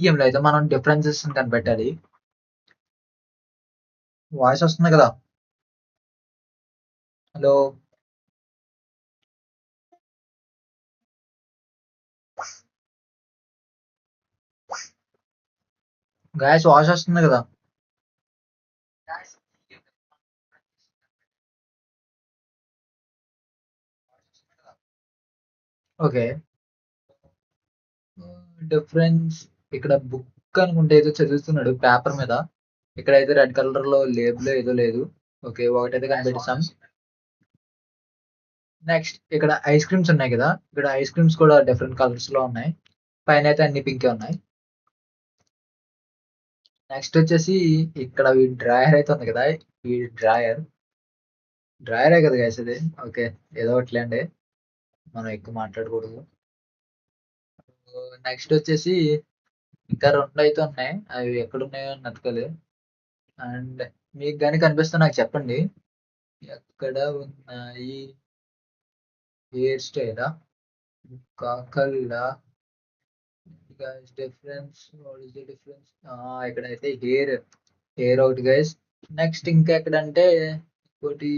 గేమ్లో అయితే మనం డిఫరెన్సెస్ కనిపెట్టాలి. వాయిస్ వస్తుంది కదా. హలో గాయస్ వాయిస్ వస్తుంది కదా. ఓకే డిఫరెన్స్ ఇక్కడ బుక్ అనుకుంటే ఏదో చదువుతున్నాడు పేపర్ మీద. ఇక్కడ అయితే రెడ్ కలర్లో లేబుల్ ఏదో లేదు. ఓకే ఒకటైతే కనిపెట్టాం నెక్స్ట్ ఇక్కడ ఐస్ క్రీమ్స్ ఉన్నాయి కదా. ఇక్కడ ఐస్ క్రీమ్స్ కూడా డిఫరెంట్ కలర్స్లో ఉన్నాయి. పైన అయితే అన్ని పింకే ఉన్నాయి. నెక్స్ట్ వచ్చేసి ఇక్కడ ఈ డ్రాయర్ అయితే ఉంది కదా. ఈ డ్రాయర్. డ్రాయరే కదా గైస్ ఇది. ఓకే ఏదో ఒకటిలేండి మనం ఎక్కువ మాట్లాడకూడదు. నెక్స్ట్ వచ్చేసి ఇంకా రెండు అయితే ఉన్నాయి. అవి ఎక్కడ ఉన్నాయో నతకలే అండ్ మీకు కానీ కనిపిస్తే నాకు చెప్పండి. ఎక్కడ ఉన్నాయి? హెయిర్ స్టైలా? కాకల్లా? Difference what is the difference ఇక్కడైతే హెయిర్. హెయిర్ ఒకటి గైస్ నెక్స్ట్ ఇంకా ఎక్కడంటే ఇంకోటి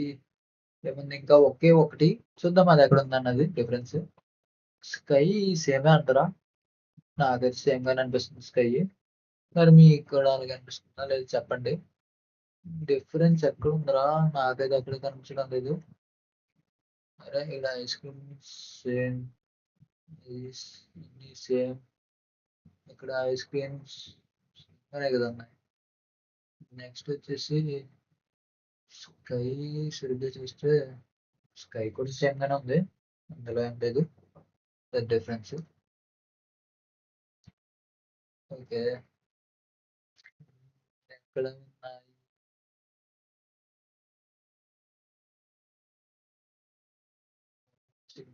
ఏముంది ఇంకా ఒకే ఒకటి. చూద్దాం అది ఎక్కడ ఉంది అన్నది డిఫరెన్స్ స్కై సేమే అంటారా? నాకు సేమ్ గానే అనిపిస్తుంది స్కై. మరి మీకు ఇక్కడ అలాగే అనిపిస్తుందా? లేదు చెప్పండి. డిఫరెన్స్ ఎక్కడ ఉందరా నాకైతే అక్కడ కనిపించడం లేదు. అరే ఇక్కడ ఐస్ క్రీమ్ సేమ్. సేమ్. ఇక్కడ ఐస్ క్రీమ్స్ అనే కదా ఉన్నాయి. నెక్స్ట్ వచ్చేసి స్కై సరిగ్గా చూస్తే స్కై కూడా సేమ్గానే ఉంది. అందులో ఏం లేదు. డిఫరెన్స్. ఓకే. ఎక్కడ ఉన్నాయి?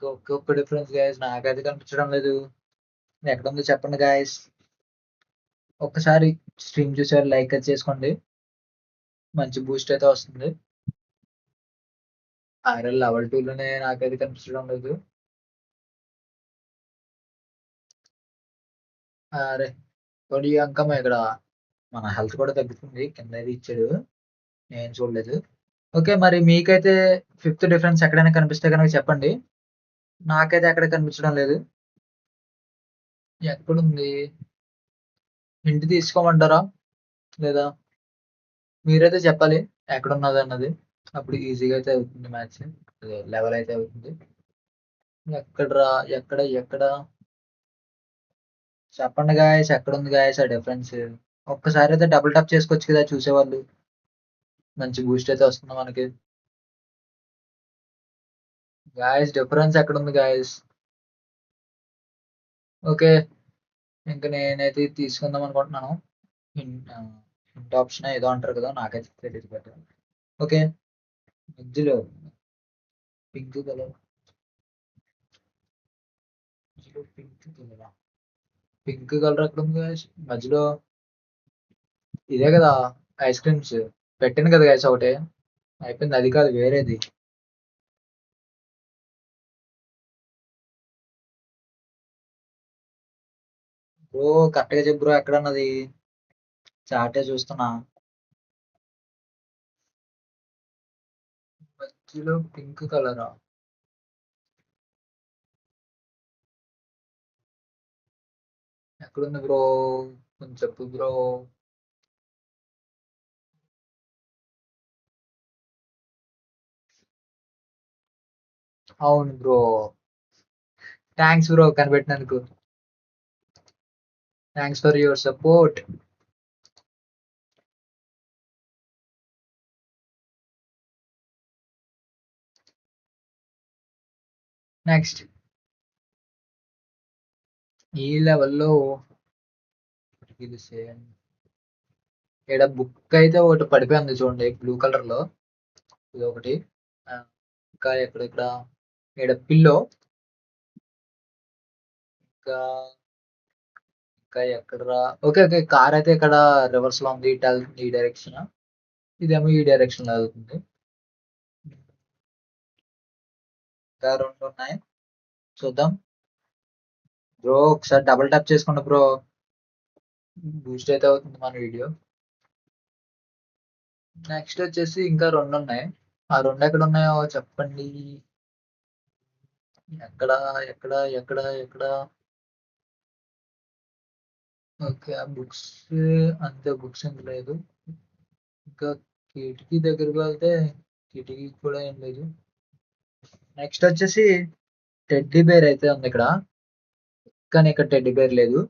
ఒకే ఒక్క డిఫరెన్స్ గాయస్ నాకైతే కనిపించడం లేదు. ఎక్కడ ఉందో చెప్పండి గాయస్ ఒక్కసారి స్ట్రీమ్ చూసారు లైక్ అది చేసుకోండి. మంచి బూస్ట్ అయితే వస్తుంది. ఐరల్ లెవెల్ టూలోనే నాకైతే కనిపించడం లేదు. అరే. తొలి అంకం ఇక్కడ మన హెల్త్ కూడా తగ్గుతుంది. కింద అయితే ఇచ్చాడు. నేను చూడలేదు. ఓకే మరి మీకైతే ఫిఫ్త్ డిఫరెన్స్ ఎక్కడైనా కనిపిస్తే కనుక చెప్పండి. నాకైతే ఎక్కడ కనిపించడం లేదు. ఎక్కడుంది? ఇంటి తీసుకోమంటారా? లేదా మీరైతే చెప్పాలి. ఎక్కడ ఉన్నది అన్నది. అప్పుడు ఈజీగా అయితే అవుతుంది మ్యాచ్ లెవెల్ అయితే అవుతుంది. ఎక్కడరా? ఎక్కడ? ఎక్కడ? చెప్పండి గాయస్ ఎక్కడ ఉంది గాయస్ ఆ డిఫరెన్స్ ఒక్కసారి అయితే డబుల్ టాప్ చేసుకోవచ్చు కదా చూసేవాళ్ళు. మంచి బూస్ట్ అయితే వస్తుంది మనకి. గాయస్ డిఫరెన్స్ ఎక్కడ ఉంది గాయస్ ఓకే ఇంకా నేనైతే తీసుకుందాం అనుకుంటున్నాను. ఇంట్ ఆప్షన్ ఏదో అంటారు కదా నాకైతే తెలియదు బట్ ఓకే మధ్యలో pink colour pink colour pink colour ఎక్కడ ఉంది గాయస్ మధ్యలో ఇదే కదా ఐస్ క్రీమ్స్ పెట్టాను కదా గాయస్ ఒకటి. అయిపోయింది అది కాదు వేరేది. బ్రో కరెక్ట్గా చెప్పు బ్రో ఎక్కడన్నది? చాటే చూస్తున్నా. మధ్యలో పింక్ కలరా? ఎక్కడుంది బ్రో కొంచెం చెప్పు బ్రో అవును bro thanks bro కనిపెట్టినందుకు thanks for your support next ఈ లెవెల్లో ఇది సేమ్ ఇక్కడ బుక్ అయితే ఒకటి పడిపోయింది చూడండి బ్లూ కలర్లో ఇది ఒకటి. ఇంకా ఇక్కడ ఇక్కడ ఇక్కడ పిల్లో. ఇంకా ఇంకా ఎక్కడ ఓకే ఓకే కార్ అయితే ఇక్కడ రివర్స్లో ఉంది ఇటు వెళ్తుంది ఈ డైరెక్షన్. ఇదేమో ఈ డైరెక్షన్లో వెళ్తుంది. ఇంకా రెండు ఉన్నాయి. చూద్దాం. బ్రో ఒకసారి డబుల్ ట్యాప్ చేసుకోండి బ్రో. బూస్ట్ అయితే అవుతుంది మన వీడియో. నెక్స్ట్ వచ్చేసి ఇంకా రెండు ఉన్నాయి. ఆ రెండు ఎక్కడ ఉన్నాయో చెప్పండి. ఎక్కడ ఎక్కడ ఎక్కడ ఎక్కడ? ఓకే ఆ బుక్స్ అంతే బుక్స్ ఏం లేదు. ఇంకా కిటికీ దగ్గరకు వెళ్తే కిటికీ కూడా ఏం లేదు. నెక్స్ట్ వచ్చేసి టెడ్డీ బేర్ అయితే ఉంది ఇక్కడ. కానీ ఇక్కడ టెడ్డీ బేర్ లేదు.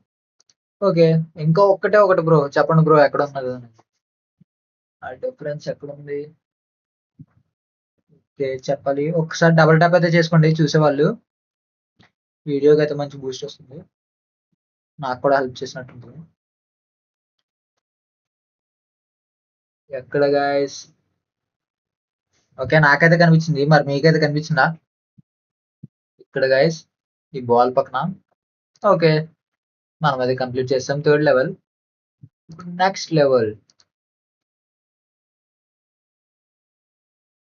ఓకే ఇంకా ఒక్కటే ఒకటి బ్రో చెప్పండి బ్రో ఎక్కడ ఉన్నది ఆ డిఫరెన్స్ ఎక్కడ ఉంది ఓకే చెప్పాలి. ఒకసారి డబల్ ట్యాప్ అయితే చేసుకోండి చూసేవాళ్ళు. వీడియోకి అయితే మంచి బూస్ట్ వస్తుంది. నాకు కూడా హెల్ప్ చేసినట్టుంది. ఎక్కడ గాయస్ ఓకే నాకైతే కనిపించింది. మరి మీకైతే కనిపించిందా? ఇక్కడ గాయస్ ఈ బాల్ పక్కన. ఓకే. మనం అది కంప్లీట్ చేస్తాం. Third level. Next level.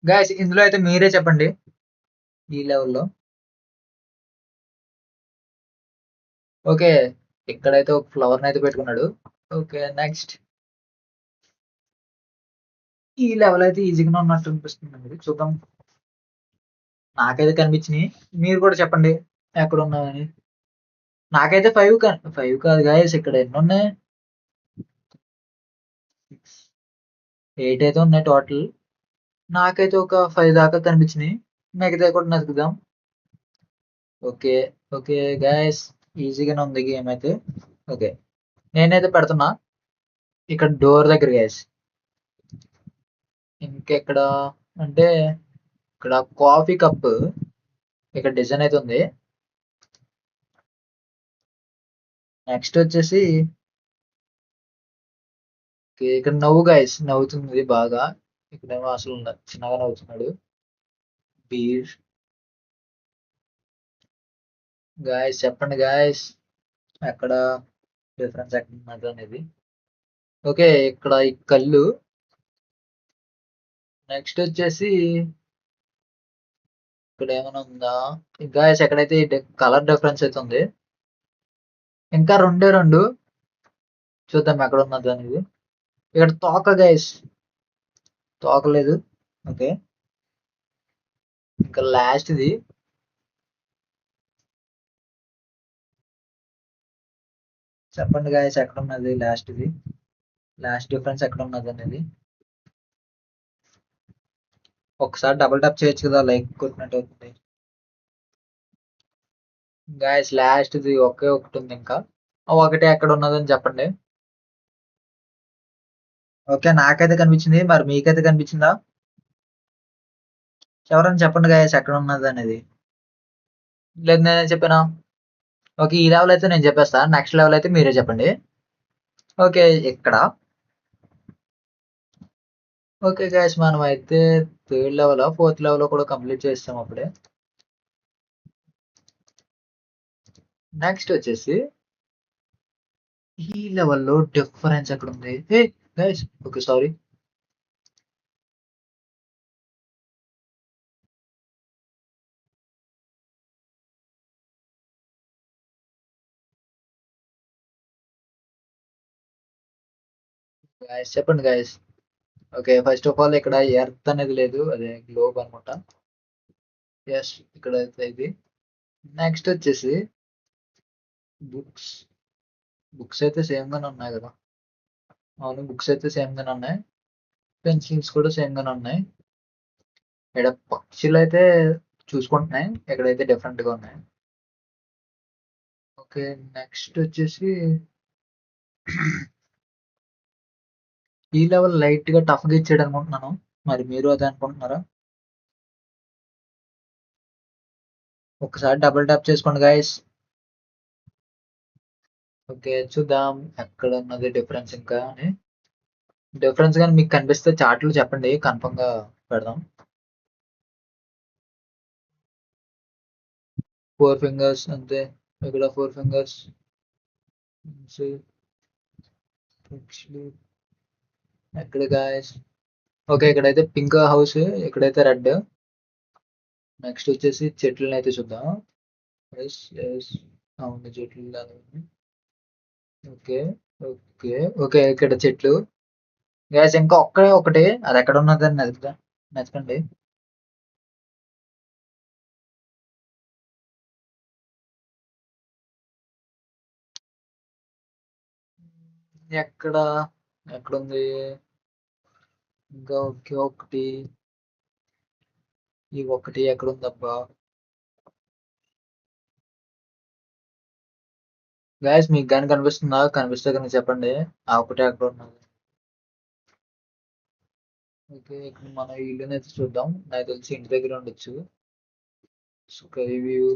Guys ఇందులో అయితే మీరే చెప్పండి. ఈ లెవెల్లో. ఓకే. ఇక్కడైతే ఒక ఫ్లవర్ అయితే పెట్టుకున్నాడు. Okay next. ఈ లెవెల్ అయితే ఈజీగానే ఉన్నట్టు అనిపిస్తుంది చూద్దాం. నాకైతే కనిపించినాయి. మీరు కూడా చెప్పండి. ఎక్కడ ఉన్నామని నాకైతే ఫైవ్ ఫైవ్ కాదు గాయస్ ఇక్కడ ఎన్ని ఉన్నాయి? ఎయిట్ అయితే ఉన్నాయి టోటల్ నాకైతే ఒక ఫైవ్ దాకా కనిపించినాయి. మిగతా కూడా నతుకుదాం. ఓకే ఓకే గాయస్ ఈజీగానే ఉంది గేమ్ అయితే. ఓకే నేనైతే పెడుతున్నా. ఇక్కడ డోర్ దగ్గర గాయస్ ఇంకెక్కడ? అంటే ఇక్కడ కాఫీ కప్ ఇక్కడ డిజైన్ అయితే ఉంది. నెక్స్ట్ వచ్చేసి ఇక్కడ నవ్వు గాయస్ నవ్వుతుంది బాగా. ఇక్కడేమో అసలు చిన్నగా నవ్వుతున్నాడు. బీర్. గాయస్ చెప్పండి గాయస్ ఎక్కడ డిఫరెన్స్ ఎక్కడ ఉన్నది అనేది. ఓకే ఇక్కడ ఈ కళ్ళు. నెక్స్ట్ వచ్చేసి ఇక్కడ ఏమైనా ఉందా? గాయస్ ఎక్కడైతే కలర్ డిఫరెన్స్ అయితే ఉంది. ఇంకా రెండే రెండు. చూద్దాం ఎక్కడ ఉన్నది అనేది. ఇక్కడ తోక గైస్ తోకలేదు. ఓకే. ఇంకా లాస్ట్ ఇది. చెప్పండి గాయస్ ఎక్కడ ఉన్నది లాస్ట్ ఇది? లాస్ట్ డిఫరెన్స్ ఎక్కడ ఉన్నది అనేది. ఒకసారి డబుల్ టప్ చేయొచ్చు కదా లైక్ కొట్టినట్టు అవుతుంది. గాయస్ లాస్ట్ ఇది ఒకే ఒకటి ఉంది ఇంకా ఒకటే ఎక్కడ ఉన్నదని చెప్పండి. ఓకే నాకైతే కనిపించింది మరి మీకైతే కనిపించిందా? ఎవరైనా చెప్పండి గాయస్ ఎక్కడ ఉన్నది అనేది. లేదు నేనే చెప్పానా? ఓకే ఈ లెవెల్ అయితే నేను చెప్పేస్తా నెక్స్ట్ లెవెల్ అయితే మీరే చెప్పండి. ఓకే ఇక్కడ. ఓకే గాయస్ మనం అయితే థర్డ్ లెవెల్ ఫోర్త్ లెవెల్ కూడా కంప్లీట్ చేస్తాం అప్పుడే. నెక్స్ట్ వచ్చేసి ఈ లెవెల్లో డిఫరెన్స్ ఎక్కడ ఉంది ఏ గైస్ ఓకే సారీ గాయస్ చెప్పండి guys okay first of all ఇక్కడ ఎర్త్ అనేది లేదు అదే గ్లోబ్ అనమాట ఎస్ ఇక్కడ అయితే ఇది. నెక్స్ట్ వచ్చేసి బుక్స్ బుక్స్ అయితే సేమ్గానే ఉన్నాయి కదా. అవును బుక్స్ అయితే సేమ్గానే ఉన్నాయి. పెన్సిల్స్ కూడా సేమ్గానే ఉన్నాయి. ఇక్కడ పక్షులు అయితే చూసుకుంటున్నాయి. ఎక్కడైతే డిఫరెంట్గా ఉన్నాయి. ఓకే నెక్స్ట్ వచ్చేసి ఈ లెవెల్ లైట్గా టఫ్గా టఫ్ ఇచ్చాడు అనుకుంటున్నాను. మరి మీరు అదే అనుకుంటున్నారా? ఒకసారి డబుల్ ట్యాప్ చేసుకోండి గాయస్ ఓకే చూద్దాం ఎక్కడ ఉన్నది డిఫరెన్స్ ఇంకా అని డిఫరెన్స్ కానీ మీకు కనిపిస్తే చార్ట్లు చెప్పండి. కన్ఫర్మ్‌గా పెడదాం. ఫోర్ ఫింగర్స్ అంతే. ఇక్కడ ఫోర్ ఫింగర్స్. ఎక్కడ గాయ్స్? ఓకే. ఇక్కడైతే పింక్ హౌస్. ఇక్కడైతే రెడ్. నెక్స్ట్ వచ్చేసి చెట్లనైతే చూద్దాం. ఎస్ ఎస్ అవును చెట్లు దాని ఓకే. ఓకే. ఓకే. ఇక్కడ చెట్లు. గ్యాస్ ఇంకా ఒక్కడే ఒకటి. అది ఎక్కడ ఉన్నదని వెతుకుతా నచ్చకండి ఎక్కడ? ఎక్కడుంది? ఇంకా ఒకే ఒకటి. ఈ ఒకటి ఎక్కడుందబ్బా? గాయ్స్ మీకు కానీ కనిపిస్తుందా? కనిపిస్తే గనుక చెప్పండి. ఆ ఒకటే ఎక్కడ ఉన్నది? ఓకే. ఇక్కడ మన అయితే చూద్దాం. నాకు తెలిసి ఇంటి దగ్గర ఉండొచ్చు. Sky view.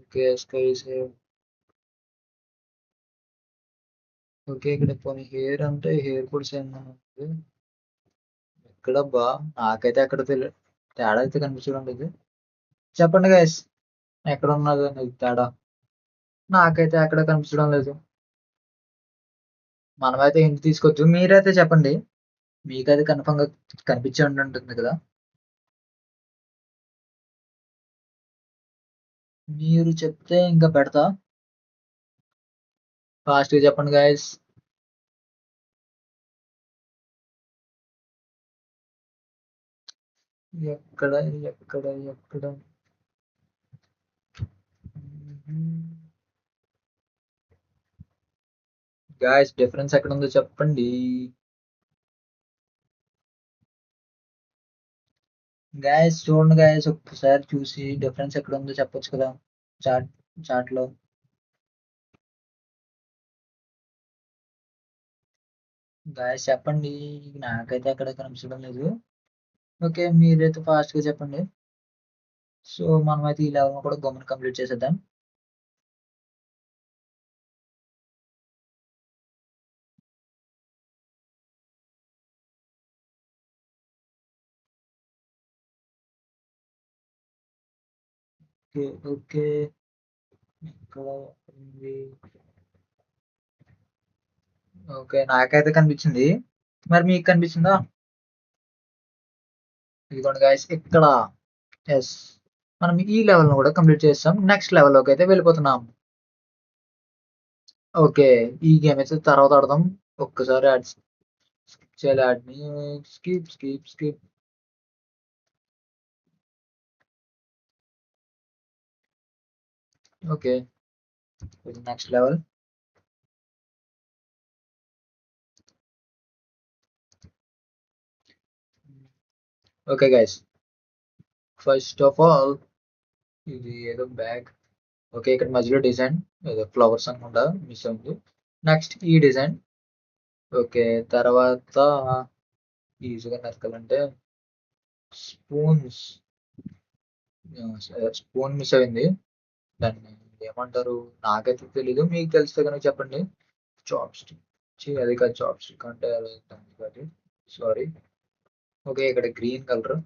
Okay. Sky save. Okay. ఇక్కడ పోనీ హెయిర్ అంటే హెయిర్ కూడా సేమ్ ఉంది. ఎక్కడబ్బా? నాకైతే ఎక్కడ తెలియదు తేడా అయితే కనిపించడం లేదు. చెప్పండి గైస్ ఎక్కడ ఉన్నదనేది తేడా? నాకైతే ఎక్కడ కనిపించడం లేదు. మనమైతే హింట్ తీసుకోవచ్చు. మీరైతే చెప్పండి. మీకైతే కన్ఫామ్గా కనిపించే ఉంటుంది కదా! మీరు చెప్తే ఇంకా పెడతా. ఫాస్ట్‌గా చెప్పండి గాయస్ ఎక్కడ? ఎక్కడ? ఎక్కడ? గాయస్ గాయ్స్ డిఫరెన్స్ ఎక్కడుందో చెప్పండి. గాయ్స్ చూడండి గాయ్స్ ఒక్కసారి చూసి డిఫరెన్స్ ఎక్కడ ఉందో చెప్పొచ్చు కదా! చాట్ చాట్‌లో. గాయ్స్ చెప్పండి. నాకైతే ఎక్కడ కనిపించడం లేదు. ఓకే. మీరైతే ఫాస్ట్‌గా చెప్పండి. సో, మనమైతే ఈ లెవెల్‌ని కూడా గమ్మున కంప్లీట్ చేసేద్దాం. ఓకే. ఓకే. ఇక్కడ ఉంది? ఓకే. నాకైతే కనిపించింది. మరి మీకు కనిపించిందా? ఇదిగోండి గాయస్ ఇక్కడ. ఎస్ మనం ఈ లెవెల్ను కూడా కంప్లీట్ చేస్తాం నెక్స్ట్ లెవెల్‌లోకి అయితే వెళ్ళిపోతున్నాం. ఓకే. ఈ గేమ్ అయితే తర్వాత ఆడదాం. ఒక్కసారి యాడ్ స్కిప్ చేయాలి యాడ్‌ని. Skip, skip, skip. ఓకే. ఇది next level. Okay guys first of all ఇది ఏదో బ్యాగ్. ఓకే. ఇక్కడ మధ్యలో డిజైన్ ఏదో ఫ్లవర్స్ అనుకుంటా మిస్ అయింది. నెక్స్ట్ ఈ డిజైన్. ఓకే. తర్వాత ఈజీగా నరకాలంటే స్పూన్స్. స్పూన్ మిస్ అయింది. దాన్ని ఏమంటారు? నాకైతే తెలీదు. మీకు తెలిస్తే కనుక చెప్పండి. చాప్ స్టిక్ అది కాదు చాప్ స్టిక్ అంటే దాన్ని కాదు. సారీ. ఓకే. ఇక్కడ గ్రీన్ కలర్.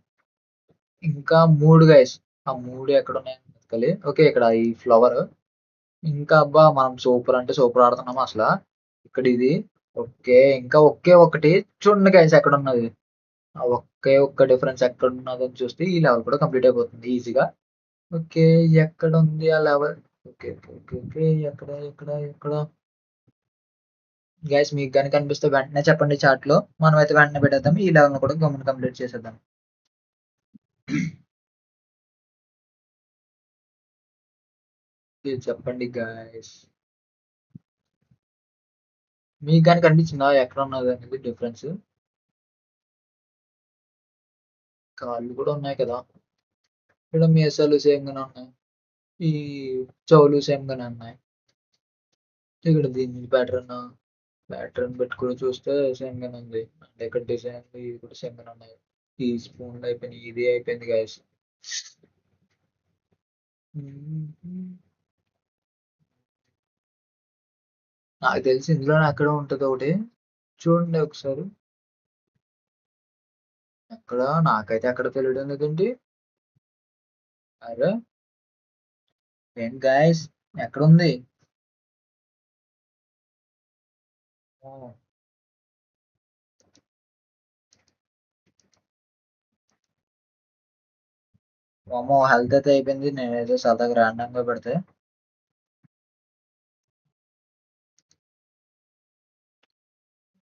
ఇంకా మూడు గైస్ ఆ 3 ఎక్కడున్నాయని వెతకాలి. ఓకే. ఇక్కడ ఈ ఫ్లవర్. ఇంకా అబ్బా! మనం సూపర్ అంటే సూపర్ ఆడుతున్నాం అసలు ఇక్కడ ఇది. ఓకే. ఇంకా ఒకే ఒకటి చూడండి గైస్ ఎక్కడ ఉన్నది ఒకే ఒక్క డిఫరెన్స్ ఎక్కడ ఉన్నదని చూస్తే ఈ లెవెల్ కూడా కంప్లీట్ అయిపోతుంది ఈజీగా. ఓకే. ఎక్కడ ఉంది ఆ లెవెల్? ఓకే. ఓకే. ఓకే. ఎక్కడ? ఎక్కడ? ఎక్కడ? గైస్ మీకు కనుక కనిపిస్తే వెంటనే చెప్పండి చాట్‌లో. అయితే వెంటనే పెట్టేద్దాం. ఈ లెవెల్‌ని కూడా గమ్మున కంప్లీట్ చేసేద్దాం. ఇది చెప్పండి గాయస్ మీకు గాని కనిపించిందా? అనేది డిఫరెన్స్? కాళ్ళు కూడా ఉన్నాయి కదా! ఇక్కడ మీసాలు సేమ్‌గానే ఉన్నాయి. ఈ చెవులు సేమ్‌గానే ఉన్నాయి. ఇక్కడ దీని ప్యాటర్న్ ప్యాటర్న్ పెట్టుకొని చూస్తే సేమ్‌గానే ఉంది. అంటే ఇక్కడ డిజైన్ ఇవి కూడా సేమ్‌గానే ఉన్నాయి. ఈ స్పూన్‌లు అయిపోయినాయి. ఇది అయిపోయింది గాయ్స్. నాకు తెలిసి ఇందులోనే అక్కడ ఉంటుంది ఒకటి చూడండి ఒకసారి అక్కడ నాకైతే ఎక్కడ తెలియడం లేదండి అరే ఏంటి గాయస్ ఎక్కడుంది? ఓ, హెల్త్ అయితే అయిపోయింది. నేనైతే సరదాగా random పెడితే.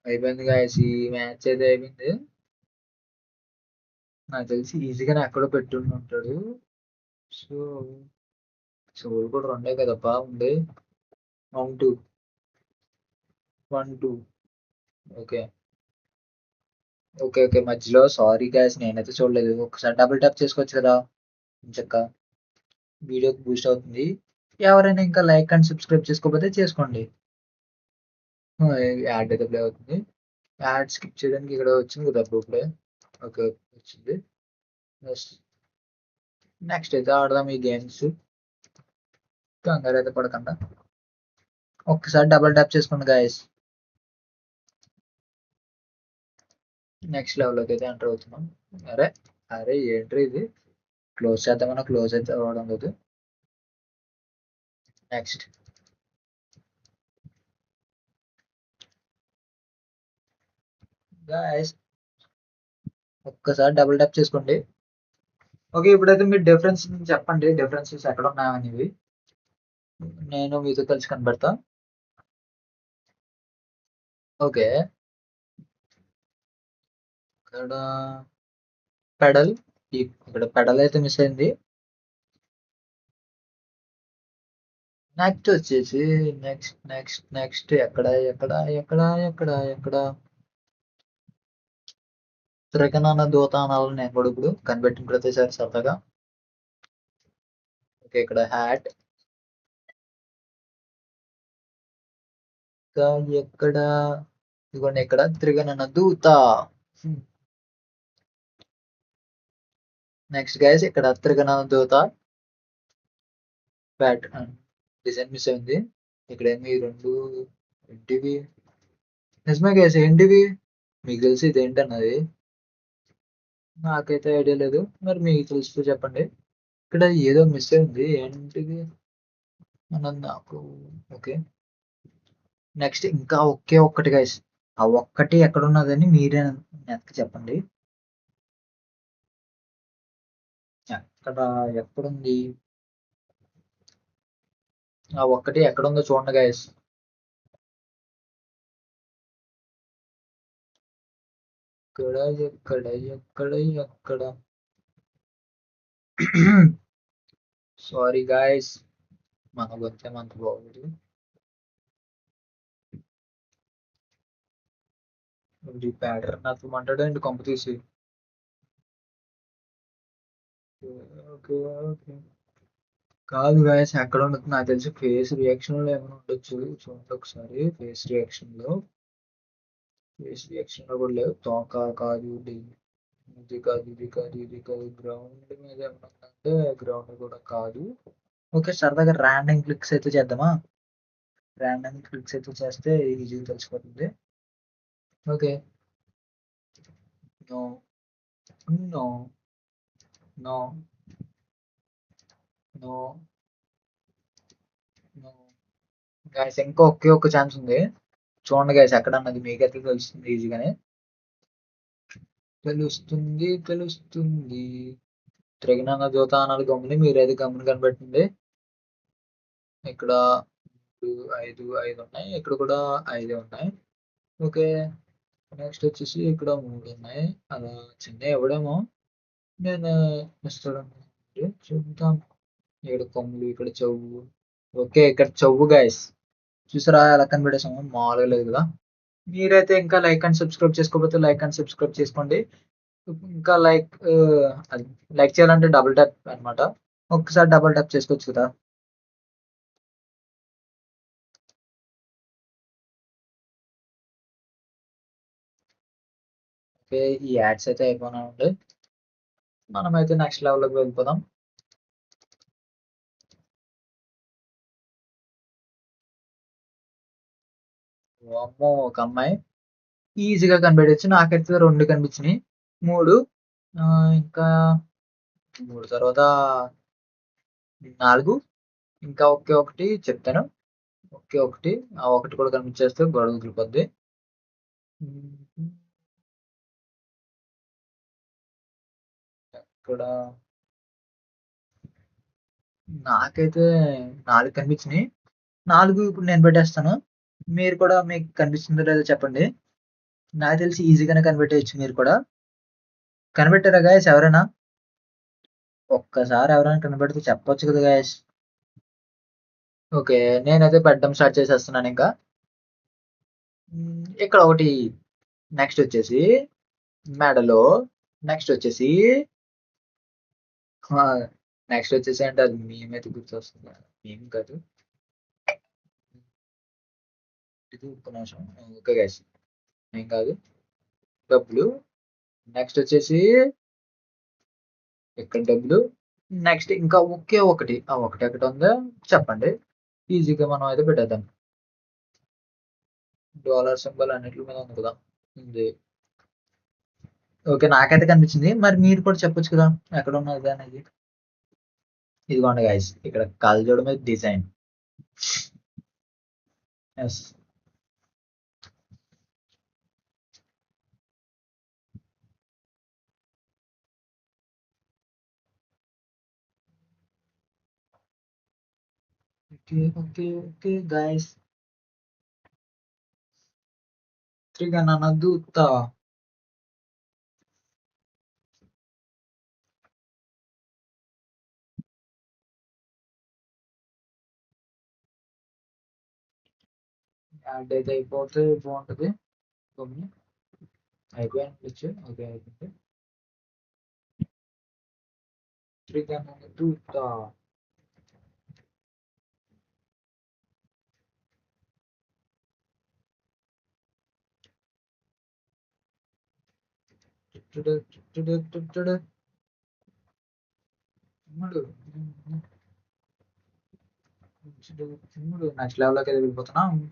అయిపోయింది గాయస్ ఈ మ్యాచ్ అయితే అయిపోయింది. నాకు తెలిసి ఈజీగానే ఎక్కడో పెట్టుండి ఉంటాడు. సో చెవులు కూడా రెండే కదప్పా ఉంది one two. One two. Okay. Okay okay. మధ్యలో సారీ గ్యాస్ నేనైతే చూడలేదు. ఒకసారి డబుల్ ట్యాప్ చేసుకోవచ్చు కదా చక్క వీడియోకి బూస్ట్ అవుతుంది. ఎవరైనా ఇంకా లైక్ అండ్ సబ్స్క్రైబ్ చేసుకోకపోతే చేసుకోండి. యాడ్ అయితే ప్లే అవుతుంది. యాడ్ స్కిప్ చేయడానికి ఇక్కడ వచ్చింది కదా ప్లే. ఓకే వచ్చింది. నెక్స్ట్. నెక్స్ట్ అయితే ఆడదాం ఈ గేమ్స్ కంగారు అయితే పడకుండా. ఒక్కసారి డబుల్ ట్యాప్ చేసుకోండి గాయస్ నెక్స్ట్ లెవెల్లోకి అయితే ఎంటర్ అవుతున్నాం. అరే అరే ఏంట్రీ ఇది? క్లోజ్ చేద్దామన్నా క్లోజ్ అయితే అవ్వడం లేదు. నెక్స్ట్ గాయస్ ఒక్కసారి డబుల్ ట్యాప్ చేసుకోండి. ఓకే ఇప్పుడైతే మీరు డిఫరెన్స్ చెప్పండి. డిఫరెన్సెస్ ఎక్కడ ఉన్నాయనేవి నేను మీతో కలిసి కనబడతా. ఓకే. ఇక్కడ పెడల్ ఇక్కడ పెడల్ అయితే మిస్ అయింది. నెక్స్ట్ వచ్చేసి నెక్స్ట్ నెక్స్ట్ నెక్స్ట్ ఎక్కడ ఎక్కడ ఎక్కడ ఎక్కడ ఎక్కడ? త్రిగణన దూత నేను కూడా ఇప్పుడు కనిపెట్టిన ప్రతిసారి సరదాగా. ఓకే ఇక్కడ హ్యాట్ ఇంకా ఎక్కడ? ఇదిగోండి ఇక్కడ త్రిగణన దూత. Hmm. నెక్స్ట్ గైస్ ఇక్కడ త్రిగణన దూత. బ్యాట్ డిజైన్ మిస్ అయింది. ఇక్కడ ఏమి రెండు ఏంటివి? నిజమే గైస్ ఏంటివి? మీకు తెలిసి ఇది ఏంటన్నది నాకైతే ఐడియా లేదు. మరి మీకు తెలుస్తూ చెప్పండి. ఇక్కడ ఏదో మిస్ అయింది. ఏంటిది? మనం నాకు ఓకే. నెక్స్ట్ ఇంకా ఒకే ఒక్కటి గైస్ ఆ ఒక్కటి ఎక్కడ ఉన్నదని మీరే నెత్తకి చెప్పండి. ఎక్కడ ఎక్కడుంది? ఆ ఒక్కటి ఎక్కడుందో చూడండి గైస్ ఎక్కడ ఎక్కడ ఎక్కడ ఎక్కడ? సారీ గాయస్ మన గొంతే మనకు బాగుంది. ఈ ప్యాటర్న్ అసలు అండి కొంప తీసి. ఓకే కాదు గాయస్ ఎక్కడ ఉండదు నాకు తెలిసి ఫేస్ రియాక్షన్లో ఏమైనా ఉండొచ్చు. చూడండి ఒకసారి ఫేస్ రియాక్షన్లో. ఫేస్ రియాక్షన్లో కూడా లేవు. తోక కాదు ఇది కాదు ఇది కాదు ఇది కాదు. గ్రౌండ్ మీద ఏమైనా ఉందంటే గ్రౌండ్ కూడా కాదు. ఓకే సరదాగా ర్యాండమ్ క్లిక్స్ అయితే చేద్దామా? ర్యాండమ్ క్లిక్స్ అయితే చేస్తే ఈజీగా తెలిసిపోతుంది. Okay. No no no no no guys ఇంకా ఒకే ఒక ఛాన్స్ ఉంది. చూడండి గైస్ ఎక్కడ అన్నది మీకైతే తెలుస్తుంది ఈజీగానే. తెలుస్తుంది తెలుస్తుంది. త్రిగణన జ్యోత అన్నది గమ్ముని మీరైతే గమ్ముని కనిపెట్టండి ఇక్కడ మూడు, ఐదు ఐదు ఉన్నాయి. ఇక్కడ కూడా ఐదే ఉన్నాయి. ఓకే. నెక్స్ట్ వచ్చేసి ఇక్కడ మూడు ఉన్నాయి. అలా చిన్న ఎవడేమో నేను ఇస్తాడు చూద్దాం. ఇక్కడ కొమ్ములు ఇక్కడ చెవు. ఓకే ఇక్కడ చెవు గాయస్ చూసారా? ఎలా కనిపెట్టేసాము మామూలుగా లేదు కదా. మీరైతే ఇంకా లైక్ అండ్ సబ్స్క్రైబ్ చేసుకోకపోతే లైక్ అండ్ సబ్స్క్రైబ్ చేసుకోండి. ఇంకా లైక్ లైక్ చేయాలంటే డబుల్ ట్యాప్ అన్నమాట. ఒక్కసారి డబుల్ ట్యాప్ చేసుకోవచ్చు కదా. ఓకే ఈ యాడ్స్ అయితే అయిపోయినా ఉండే మనమైతే నెక్స్ట్ లెవెల్లోకి వెళ్ళిపోదాం. అమ్మో ఒక అమ్మాయి. ఈజీగా కనిపెట్టచ్చు. నాకైతే రెండు కనిపించినాయి. మూడు. ఇంకా మూడు తర్వాత నాలుగు. ఇంకా ఒకే ఒకటి చెప్తాను. ఒకే ఒకటి. ఆ ఒకటి కూడా కనిపించేస్తే గొడవ వదిలిపోద్ది ఇక్కడ నాకైతే నాలుగు కనిపించినాయి. నాలుగు ఇప్పుడు నేను పెట్టేస్తాను. మీరు కూడా మీకు కనిపిస్తుందో లేదో చెప్పండి. నాకు తెలిసి ఈజీగానే కనిపెట్టేయచ్చు మీరు కూడా. కనిపెట్టారా గాయస్ ఎవరైనా? ఒక్కసారి ఎవరైనా కనబడితే చెప్పొచ్చు కదా గాయస్ ఓకే నేనైతే పెట్టడం స్టార్ట్ చేసేస్తున్నాను ఇంకా. ఇక్కడ ఒకటి నెక్స్ట్ వచ్చేసి మెడలో నెక్స్ట్ వచ్చేసి నెక్స్ట్ వచ్చేసి అంటే అది మేమైతే గుర్తొస్తుంది. మేము కాదు. ఇది ఒక్క నిమిషం. ఓకే గైస్ ఏం కాదు. డబ్బులు. నెక్స్ట్ వచ్చేసి ఇక్కడ డబ్బులు? నెక్స్ట్ ఇంకా ఒకే ఒకటి. ఆ ఒకటి ఎక్కడ ఉందో చెప్పండి. ఈజీగా మనం అయితే పెట్టేద్దాం. డాలర్ సింబల్ అన్నిటి మీద ఉంది కదా. ఉంది. ఓకే నాకైతే కనిపించింది. మరి మీరు కూడా చెప్పొచ్చు కదా ఎక్కడ ఉన్నది అనేది. ఇదిగోండి గాయస్ ఇక్కడ కళ్ళజోడు మీద డిజైన్ ఎస్ ఓకే ఓకే ఓకే గైస్ త్రిగణన దూత యాడ్ అయితే అయిపోతే బాగుంటుంది గమ్మున. అయిపోయింది ఓకే అయిపోయింది త్రిగణన దూత తమ్ముడు నెక్స్ట్ లెవెల్లోకి అయితే వెళ్ళిపోతున్నాం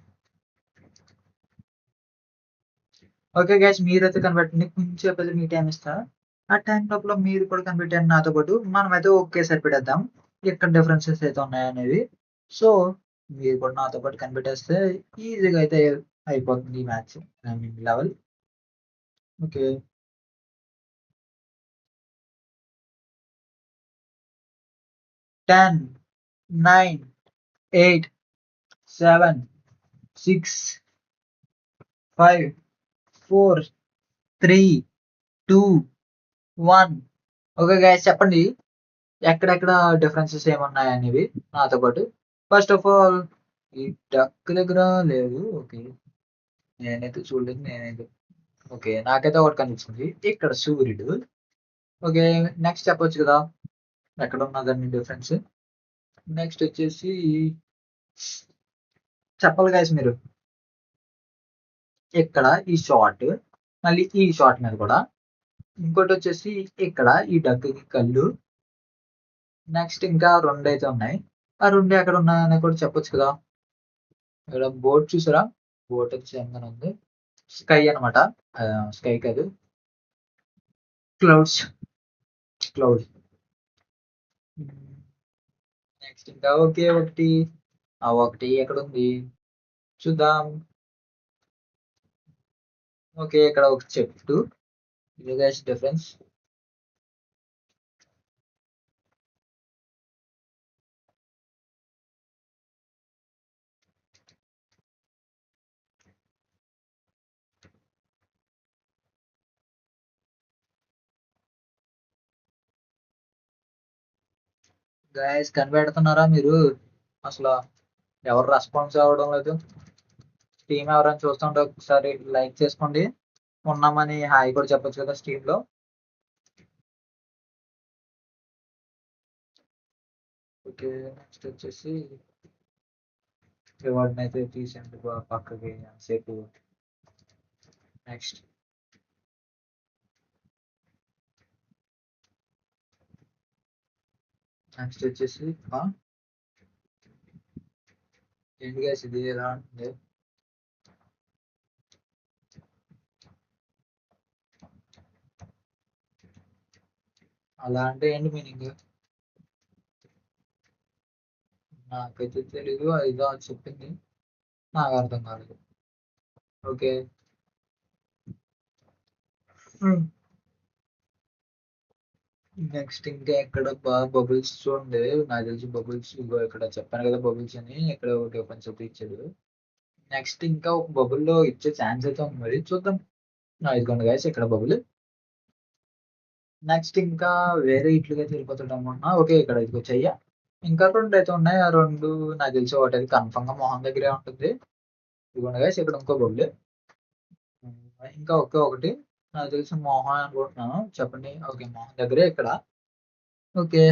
ఓకే గ్యాస్ మీరైతే కనిపెట్టండి కొంచెం సేపు మీ టైం ఇస్తా ఆ టైం లోపల మీరు కూడా కనిపెట్టండి నాతో పాటు మనం అయితే ఓకే సరిపెట్టేద్దాం ఎక్కడ డిఫరెన్సెస్ అయితే ఉన్నాయనేవి సో మీరు కూడా నాతో పాటు కనిపెట్టేస్తే ఈజీగా అయితే అయిపోతుంది ఈ match I mean level okay ten nine eight seven six five four three two one. Okay guys చెప్పండి. ఎక్కడెక్కడ డిఫరెన్సెస్ ఏమున్నాయి అనేవి నాతో పాటు. ఫస్ట్ ఆఫ్ ఆల్ ఈ డక్ దగ్గర లేదు. ఓకే. నేనైతే చూడలేదు నేనైతే. ఓకే నాకైతే ఒకటి కనిపించింది ఇక్కడ సూర్యుడు. ఓకే నెక్స్ట్ చెప్పొచ్చు కదా. ఎక్కడ ఉన్నదండి డిఫరెన్స్ నెక్స్ట్ వచ్చేసి చెప్పాలి గైస్ మీరు. ఇక్కడ ఈ షార్ట్ మళ్ళీ ఈ షార్ట్ మీద కూడా. ఇంకోటి వచ్చేసి ఇక్కడ ఈ డక్కుకి కళ్ళు. నెక్స్ట్ ఇంకా రెండు అయితే ఉన్నాయి. ఆ రెండు ఎక్కడ ఉన్నాయని కూడా చెప్పొచ్చు కదా. ఇక్కడ బోట్ చూసారా? బోట్ వచ్చి ఉంది? స్కై అనమాట స్కై కాదు. క్లౌడ్స్ క్లౌడ్స్ నెక్స్ట్ ఇంకా ఓకే ఒకటి. ఆ ఒకటి ఎక్కడ ఉంది చూద్దాం. ఓకే ఇక్కడ ఒక చెట్టు. ఇది డిఫరెన్స్ గైస్ కనిపెడుతున్నారా మీరు? అసలు ఎవరు రెస్పాన్స్ అవ్వడం లేదు. స్టీమ్ ఎవరైనా చూస్తుంటే ఒకసారి లైక్ చేసుకోండి. ఉన్నామని హాయ్ కూడా చెప్పొచ్చు కదా స్టీమ్లో. ఓకే నెక్స్ట్ వచ్చేసి రివార్డ్ అయితే తీసేయండి పక్కకి సేపు నెక్స్ట్ నెక్స్ట్ వచ్చేసి ఏంటి గ్యాస్ ఇది ఎలా ఉంటుంది. అలా అంటే ఏంటి మీనింగ్? నాకైతే తెలీదు ఇదో చెప్పింది. నాకు అర్థం కాలేదు. ఓకే. నెక్స్ట్ ఇంకా ఇక్కడ బాగా బబుల్స్ చూడండి నాకు తెలిసి బబుల్స్ ఇగో ఇక్కడ చెప్పాను కదా బబుల్స్ అని. ఇక్కడ ఒకటి ఓపెన్ చెప్పి ఇచ్చాడు. నెక్స్ట్ ఇంకా ఒక బబుల్లో ఇచ్చే ఛాన్స్ అయితే ఉంది మరి. చూద్దాం. నా ఇదిగోండి గాయస్ ఇక్కడ బబుల్? నెక్స్ట్ ఇంకా వేరే ఇట్లుగా వెళ్ళిపోతాడు అనుకుంటున్నా ఓకే ఇక్కడ ఇదిగో చెయ్య. ఇంకా రెండు అయితే ఉన్నాయి. ఆ రెండు నాకు తెలిసి ఒకటి అయితే కన్ఫర్మ్గా మొహం దగ్గరే ఉంటుంది. ఇదిగోండి గాయస్ ఇక్కడ ఇంకో బబుల్. ఇంకా ఒకే ఒకటి. నాకు తెలిసి మోహన్ అనుకుంటున్నాను. చెప్పండి. ఓకే మోహన్ దగ్గరే ఇక్కడ. ఓకే.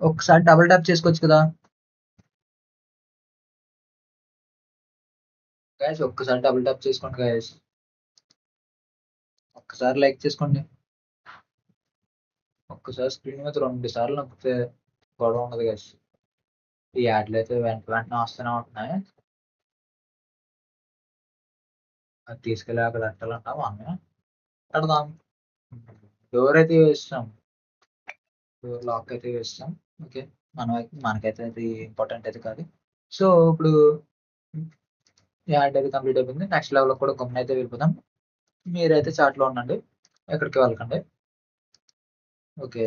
ఒకసారి డబుల్ ట్యాప్ చేసుకోవచ్చు కదా. గాయస్ ఒక్కసారి డబుల్ ట్యాప్ చేసుకోండి గైస్ ఒక్కసారి లైక్ చేసుకోండి. ఒక్కసారి స్క్రీన్ మీద రెండు సార్లు నొక్కితే గొడవ ఉండదు గైస్ ఈ యాడ్లు అయితే వెంట వెంటనే వస్తూనే ఉంటున్నాయి. అది తీసుకెళ్ళి అక్కడ అట్టాలంటావా ఆమె కడదాం డోర్ అయితే వేస్తాం డోర్ లాక్ అయితే వేస్తాం ఓకే. మనం మనకైతే అది ఇంపార్టెంట్ అయితే కాదు. సో ఇప్పుడు యాడ్ అయితే కంప్లీట్ అయిపోయింది. నెక్స్ట్ లెవెల్ కూడా గమ్మున అయితే వెళ్ళిపోదాం. మీరైతే చాట్లో ఉండండి. ఎక్కడికి వెళ్ళకండి. ఓకే.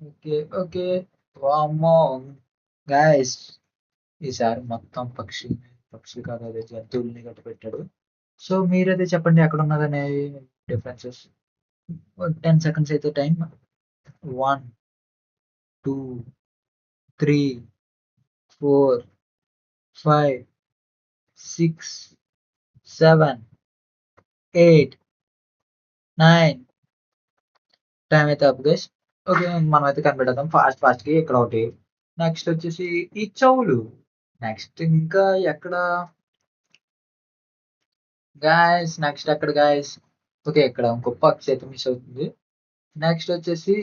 Okay okay. వామ్మో. గాయస్ ఈసారి మొత్తం పక్షి పక్షి కాదు అదే జంతువుల్ని గట్టి పెట్టాడు సో మీరైతే చెప్పండి ఎక్కడ ఉన్నదనే డిఫరెన్సెస్ టెన్ సెకండ్స్ అయితే time one two three four five six seven eight nine time అయితే అప్ గైస్ ఓకే మనం అయితే కనిపెడదాం ఫాస్ట్ ఫాస్ట్కి ఇక్కడ ఒకటి. నెక్స్ట్ వచ్చేసి ఈ చెవులు. నెక్స్ట్ ఇంకా ఎక్కడ? గాయస్ నెక్స్ట్ అక్కడ గాయస్ ఓకే ఇక్కడ గొప్ప పక్షి అయితే మిస్ అవుతుంది నెక్స్ట్ వచ్చేసి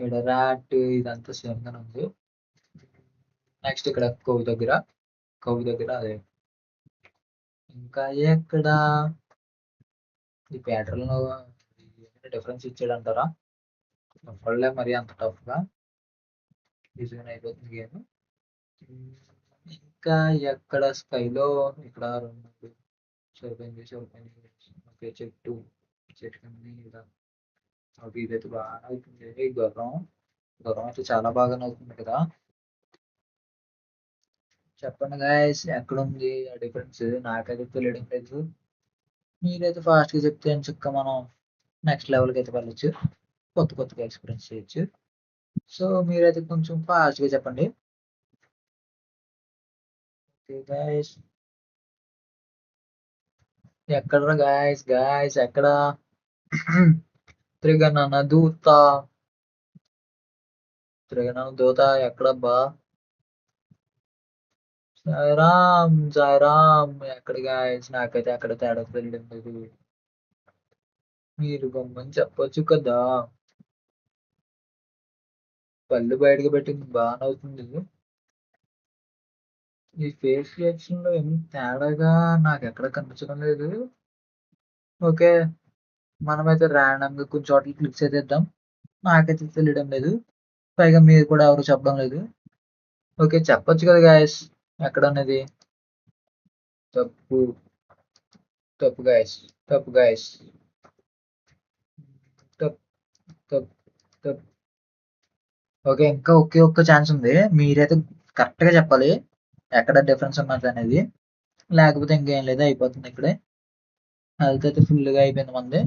ఇక్కడ ర్యాట్ ఇదంతా సేమ్ గానే ఉంది. నెక్స్ట్ ఇక్కడ కొవ్వు దగ్గర. కవి దగ్గర అదే. ఇంకా ఎక్కడ? ఈ ప్యాటర్న్ డిఫరెన్స్ ఇచ్చాడు అంటారా మరి అంత టఫ్గా ఈజీగా అయిపోతుంది గేమ్. ఇంకా ఎక్కడ? స్కైలో ఇక్కడ రెండు సరిపోయింది సరిపోయింది ఓకే చెట్టు చెట్టు కింద ఇలా అవి ఇదైతే బాగా అవుతుంది ఈ గుర్రం గుర్రం అయితే చాలా బాగా అవుతుంది కదా చెప్పండి గాయస్ ఎక్కడ ఉంది ఆ డిఫరెన్స్ నాకైతే తెలియడం లేదు. మీరైతే ఫాస్ట్గా చెప్తే చక్క మనం నెక్స్ట్ లెవెల్కి అయితే వెళ్ళచ్చు. కొత్త కొత్తగా ఎక్స్పీరియన్స్ చేయొచ్చు. సో మీరైతే కొంచెం ఫాస్ట్గా చెప్పండి. ఓకే గాయస్ ఎక్కడ గాయస్ గాయస్ ఎక్కడ? త్రిగణన దూత. త్రిగణన దూత ఎక్కడబ్బా? సాయిరామ్ సాయిరామ్ ఎక్కడ గాయస్ నాకైతే అక్కడ తేడా తెలియదు మీరు బొమ్మని చెప్పొచ్చు కదా? పళ్ళు బయటకు పెట్టింది బాగానే అవుతుంది. ఈ ఫేస్ రియాక్షన్లో ఏమి తేడాగా నాకు ఎక్కడ కనిపించడం లేదు. ఓకే మనమైతే ర్యాండమ్గా కొన్ని చోట్ల క్లిక్స్ అయితే ఇద్దాం నాకైతే తెలియడం లేదు. పైగా మీరు కూడా ఎవరు చెప్పడం లేదు. ఓకే చెప్పొచ్చు కదా గాయస్ ఎక్కడ అనేది తప్పు తప్పు గాయస్ తప్పు గాయస్ తప్ తప్ తప్పు ఓకే ఇంకా ఒకే ఒక్క ఛాన్స్ ఉంది. మీరైతే కరెక్ట్‌గా చెప్పాలి. ఎక్కడ డిఫరెన్స్ ఉన్నది అనేది. లేకపోతే ఇంకేం లేదు అయిపోతుంది ఇక్కడే. హెల్త్ అయితే ఫుల్గా అయిపోయింది మంది.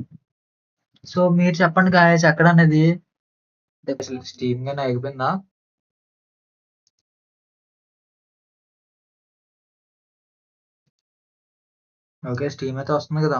సో మీరు చెప్పండి గాయస్ ఎక్కడ అనేది? అసలు స్టీమ్ గానే అయిపోయిందా? ఓకే స్టీమ్ అయితే వస్తుంది కదా.